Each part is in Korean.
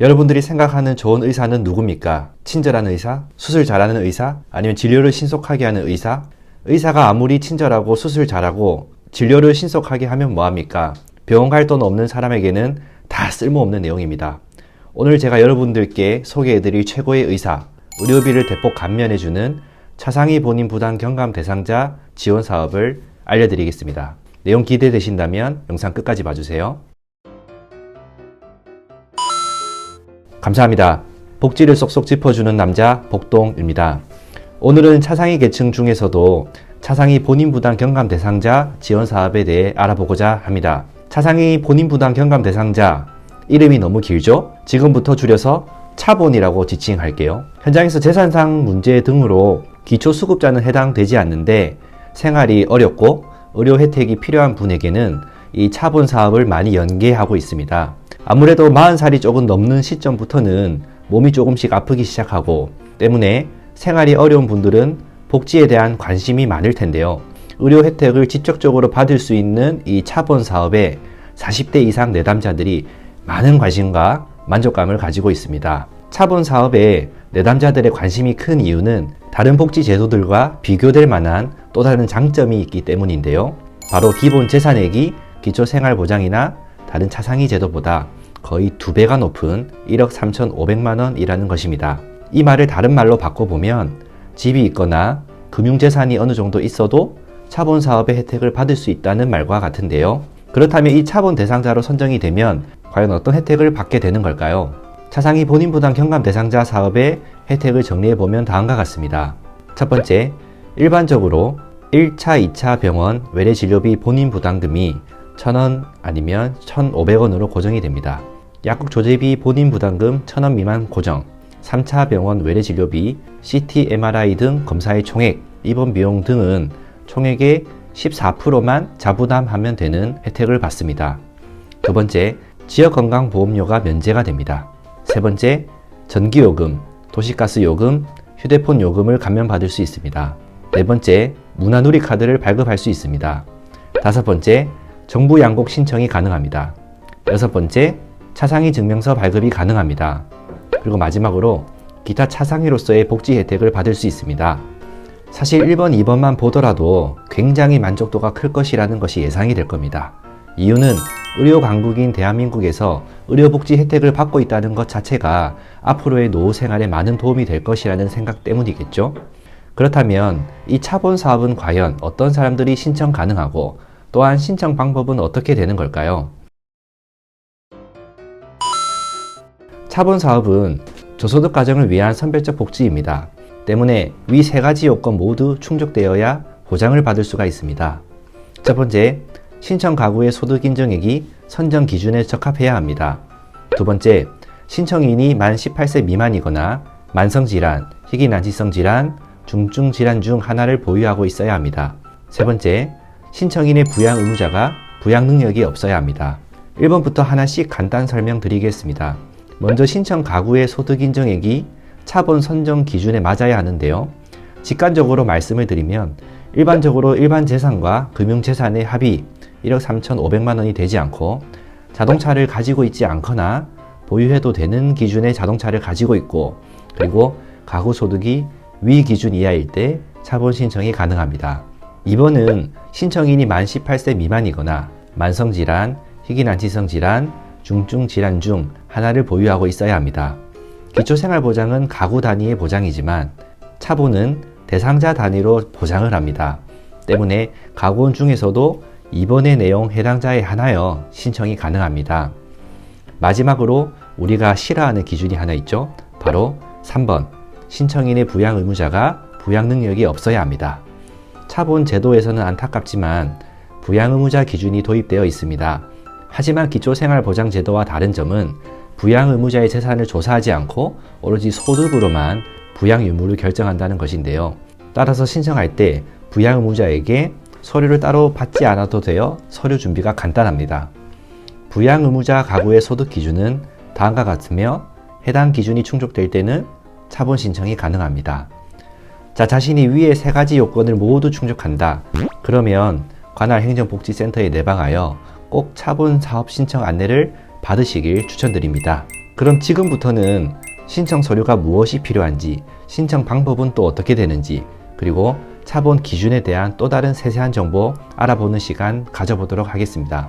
여러분들이 생각하는 좋은 의사는 누굽니까? 친절한 의사? 수술 잘하는 의사? 아니면 진료를 신속하게 하는 의사? 의사가 아무리 친절하고 수술 잘하고 진료를 신속하게 하면 뭐합니까? 병원 갈 돈 없는 사람에게는 다 쓸모없는 내용입니다. 오늘 제가 여러분들께 소개해드릴 최고의 의사, 의료비를 대폭 감면해주는 차상위 본인 부담 경감 대상자 지원 사업을 알려드리겠습니다. 내용 기대되신다면 영상 끝까지 봐주세요. 감사합니다. 복지를 쏙쏙 짚어주는 남자 복동입니다. 오늘은 차상위 계층 중에서도 차상위 본인 부담 경감 대상자 지원 사업에 대해 알아보고자 합니다. 차상위 본인 부담 경감 대상자 이름이 너무 길죠? 지금부터 줄여서 차본이라고 지칭할게요. 현장에서 재산상 문제 등으로 기초 수급자는 해당되지 않는데 생활이 어렵고 의료 혜택이 필요한 분에게는 이 차본 사업을 많이 연계하고 있습니다. 아무래도 40살이 조금 넘는 시점부터는 몸이 조금씩 아프기 시작하고 때문에 생활이 어려운 분들은 복지에 대한 관심이 많을 텐데요. 의료 혜택을 직접적으로 받을 수 있는 이 차본 사업에 40대 이상 내담자들이 많은 관심과 만족감을 가지고 있습니다. 차본 사업에 내담자들의 관심이 큰 이유는 다른 복지 제도들과 비교될 만한 또 다른 장점이 있기 때문인데요. 바로 기본 재산액이 기초생활보장이나 다른 차상위 제도보다 거의 두 배가 높은 1억 3,500만 원이라는 것입니다. 이 말을 다른 말로 바꿔보면 집이 있거나 금융재산이 어느 정도 있어도 차본 사업의 혜택을 받을 수 있다는 말과 같은데요. 그렇다면 이 차본 대상자로 선정이 되면 과연 어떤 혜택을 받게 되는 걸까요? 차상위 본인 부담 경감 대상자 사업의 혜택을 정리해 보면 다음과 같습니다. 첫 번째, 일반적으로 1차, 2차 병원 외래 진료비 본인 부담금이 1,000원 아니면 1,500원으로 고정이 됩니다. 약국 조제비 본인 부담금 1,000원 미만 고정, 3차 병원 외래 진료비, CT, MRI 등 검사의 총액, 입원 비용 등은 총액의 14%만 자부담하면 되는 혜택을 받습니다. 두 번째, 지역건강보험료가 면제가 됩니다. 세 번째, 전기요금, 도시가스 요금, 휴대폰 요금을 감면받을 수 있습니다. 네 번째, 문화누리 카드를 발급할 수 있습니다. 다섯 번째, 정부 양곡 신청이 가능합니다. 여섯 번째, 차상위 증명서 발급이 가능합니다. 그리고 마지막으로 기타 차상위로서의 복지 혜택을 받을 수 있습니다. 사실 1번, 2번만 보더라도 굉장히 만족도가 클 것이라는 것이 예상이 될 겁니다. 이유는 의료 강국인 대한민국에서 의료복지 혜택을 받고 있다는 것 자체가 앞으로의 노후 생활에 많은 도움이 될 것이라는 생각 때문이겠죠? 그렇다면 이 차본 사업은 과연 어떤 사람들이 신청 가능하고 또한 신청 방법은 어떻게 되는 걸까요? 차본 사업은 저소득 가정을 위한 선별적 복지입니다. 때문에 위 세 가지 요건 모두 충족되어야 보장을 받을 수가 있습니다. 첫 번째, 신청 가구의 소득 인정액이 선정 기준에 적합해야 합니다. 두 번째, 신청인이 만 18세 미만이거나 만성질환, 희귀난치성 질환, 중증 질환 중 하나를 보유하고 있어야 합니다. 세 번째, 신청인의 부양 의무자가 부양 능력이 없어야 합니다. 1번부터 하나씩 간단 설명드리겠습니다. 먼저 신청 가구의 소득 인정액이 차본 선정 기준에 맞아야 하는데요. 직관적으로 말씀을 드리면 일반적으로 일반 재산과 금융 재산의 합이 1억 3,500만 원이 되지 않고 자동차를 가지고 있지 않거나 보유해도 되는 기준의 자동차를 가지고 있고 그리고 가구 소득이 위 기준 이하일 때 차본 신청이 가능합니다. 2번은 신청인이 만 18세 미만이거나 만성질환, 희귀난치성 질환, 중증 질환 중 하나를 보유하고 있어야 합니다. 기초생활보장은 가구 단위의 보장이지만 차본은 대상자 단위로 보장을 합니다. 때문에 가구원 중에서도 이번의 내용 해당자에 하나여 신청이 가능합니다. 마지막으로 우리가 싫어하는 기준이 하나 있죠. 바로 3번. 신청인의 부양 의무자가 부양 능력이 없어야 합니다. 차본 제도에서는 안타깝지만 부양 의무자 기준이 도입되어 있습니다. 하지만 기초생활보장제도와 다른 점은 부양 의무자의 재산을 조사하지 않고 오로지 소득으로만 부양 유무를 결정한다는 것인데요. 따라서 신청할 때 부양 의무자에게 서류를 따로 받지 않아도 되어 서류 준비가 간단합니다. 부양 의무자 가구의 소득 기준은 다음과 같으며 해당 기준이 충족될 때는 차본 신청이 가능합니다. 자, 자신이 위의 세 가지 요건을 모두 충족한다. 그러면 관할 행정복지센터에 내방하여 꼭 차본 사업 신청 안내를 받으시길 추천드립니다. 그럼 지금부터는 신청 서류가 무엇이 필요한지, 신청 방법은 또 어떻게 되는지, 그리고 차본 기준에 대한 또 다른 세세한 정보 알아보는 시간 가져보도록 하겠습니다.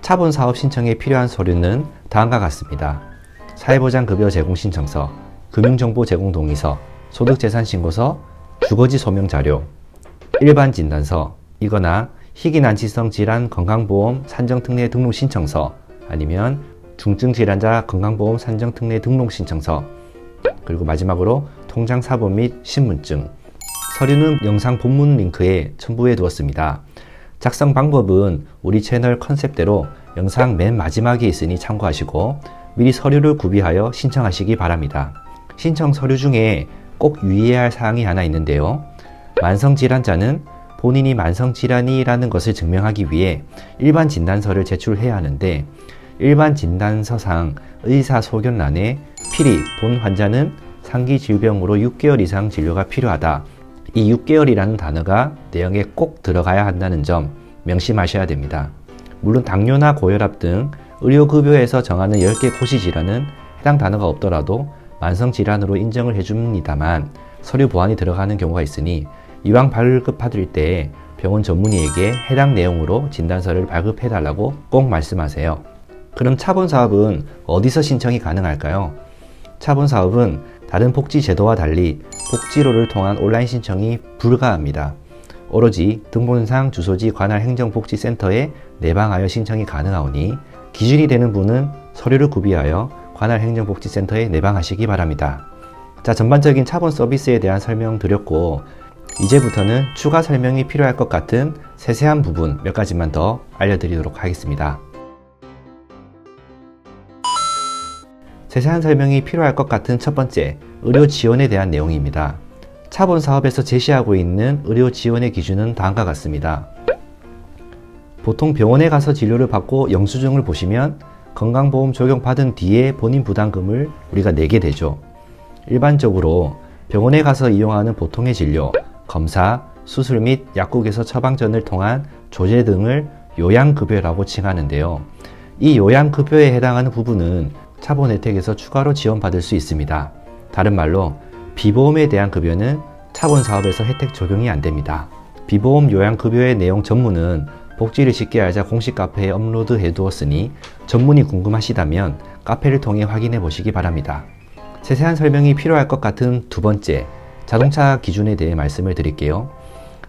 차본 사업 신청에 필요한 서류는 다음과 같습니다. 사회보장급여 제공 신청서, 금융정보 제공 동의서, 소득재산신고서, 주거지 소명 자료, 일반 진단서, 이거나 희귀난치성 질환 건강보험 산정특례 등록 신청서, 아니면 중증 질환자 건강보험 산정특례 등록 신청서, 그리고 마지막으로 통장 사본 및 신분증. 서류는 영상 본문 링크에 첨부해 두었습니다. 작성 방법은 우리 채널 컨셉대로 영상 맨 마지막에 있으니 참고하시고 미리 서류를 구비하여 신청하시기 바랍니다. 신청 서류 중에 꼭 유의해야 할 사항이 하나 있는데요. 만성질환자는 본인이 만성질환이라는 것을 증명하기 위해 일반 진단서를 제출해야 하는데 일반 진단서상 의사 소견란에 필히 본 환자는 상기 질병으로 6개월 이상 진료가 필요하다. 이 6개월이라는 단어가 내용에 꼭 들어가야 한다는 점 명심하셔야 됩니다. 물론 당뇨나 고혈압 등 의료급여에서 정하는 10개 고시 질환은 해당 단어가 없더라도 만성질환으로 인정을 해줍니다만 서류 보완이 들어가는 경우가 있으니 이왕 발급받을 때 병원 전문의에게 해당 내용으로 진단서를 발급해달라고 꼭 말씀하세요. 그럼 차본 사업은 어디서 신청이 가능할까요? 차본 사업은 다른 복지 제도와 달리 복지로를 통한 온라인 신청이 불가합니다. 오로지 등본상 주소지 관할 행정복지센터에 내방하여 신청이 가능하오니 기준이 되는 분은 서류를 구비하여 관할 행정복지센터에 내방하시기 바랍니다. 자, 전반적인 차본 서비스에 대한 설명 드렸고 이제부터는 추가 설명이 필요할 것 같은 세세한 부분 몇 가지만 더 알려드리도록 하겠습니다. 세세한 설명이 필요할 것 같은 첫 번째, 의료 지원에 대한 내용입니다. 차본 사업에서 제시하고 있는 의료 지원의 기준은 다음과 같습니다. 보통 병원에 가서 진료를 받고 영수증을 보시면 건강보험 적용받은 뒤에 본인 부담금을 우리가 내게 되죠. 일반적으로 병원에 가서 이용하는 보통의 진료, 검사, 수술 및 약국에서 처방전을 통한 조제 등을 요양급여라고 칭하는데요. 이 요양급여에 해당하는 부분은 차본 혜택에서 추가로 지원받을 수 있습니다. 다른 말로 비보험에 대한 급여는 차본 사업에서 혜택 적용이 안 됩니다. 비보험 요양급여의 내용 전문은 복지를 쉽게 알자 공식 카페에 업로드 해 두었으니 전문이 궁금하시다면 카페를 통해 확인해 보시기 바랍니다. 세세한 설명이 필요할 것 같은 두 번째, 자동차 기준에 대해 말씀을 드릴게요.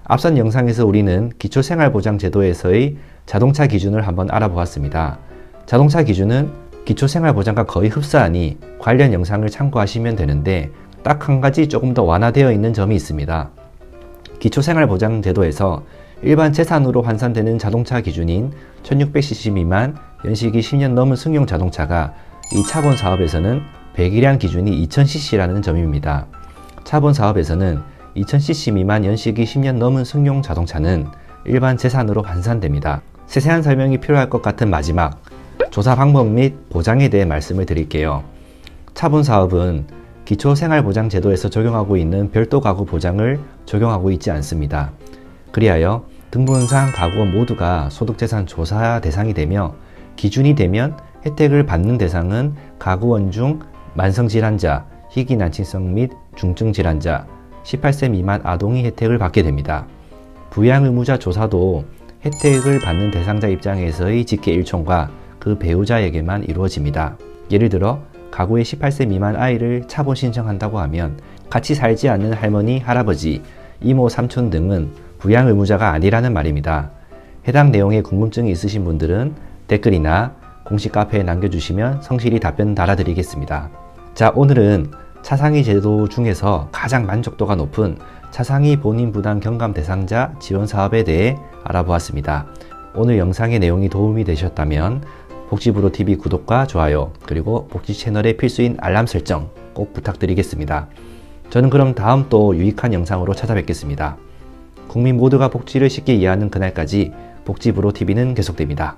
앞선 영상에서 우리는 기초생활보장제도에서의 자동차 기준을 한번 알아보았습니다. 자동차 기준은 기초생활보장과 거의 흡사하니 관련 영상을 참고하시면 되는데 딱 한 가지 조금 더 완화되어 있는 점이 있습니다. 기초생활보장제도에서 일반 재산으로 환산되는 자동차 기준인 1600cc 미만 연식이 10년 넘은 승용 자동차가 이 차본 사업에서는 배기량 기준이 2000cc라는 점입니다. 차본 사업에서는 2000cc 미만 연식이 10년 넘은 승용 자동차는 일반 재산으로 환산됩니다. 세세한 설명이 필요할 것 같은 마지막 조사 방법 및 보장에 대해 말씀을 드릴게요. 차본 사업은 기초생활보장제도에서 적용하고 있는 별도 가구 보장을 적용하고 있지 않습니다. 그리하여 등본상 가구원 모두가 소득재산 조사 대상이 되며 기준이 되면 혜택을 받는 대상은 가구원 중 만성질환자, 희귀난치성 및 중증질환자, 18세 미만 아동이 혜택을 받게 됩니다. 부양의무자 조사도 혜택을 받는 대상자 입장에서의 직계 일총과 그 배우자에게만 이루어집니다. 예를 들어 가구에 18세 미만 아이를 차본 신청한다고 하면 같이 살지 않는 할머니, 할아버지, 이모, 삼촌 등은 부양 의무자가 아니라는 말입니다. 해당 내용에 궁금증이 있으신 분들은 댓글이나 공식 카페에 남겨주시면 성실히 답변 달아드리겠습니다. 자, 오늘은 차상위 제도 중에서 가장 만족도가 높은 차상위 본인 부담 경감 대상자 지원 사업에 대해 알아보았습니다. 오늘 영상의 내용이 도움이 되셨다면 복지부로 TV 구독과 좋아요 그리고 복지 채널의 필수인 알람 설정 꼭 부탁드리겠습니다. 저는 그럼 다음 또 유익한 영상으로 찾아뵙겠습니다. 국민 모두가 복지를 쉽게 이해하는 그날까지 복지부로 TV는 계속됩니다.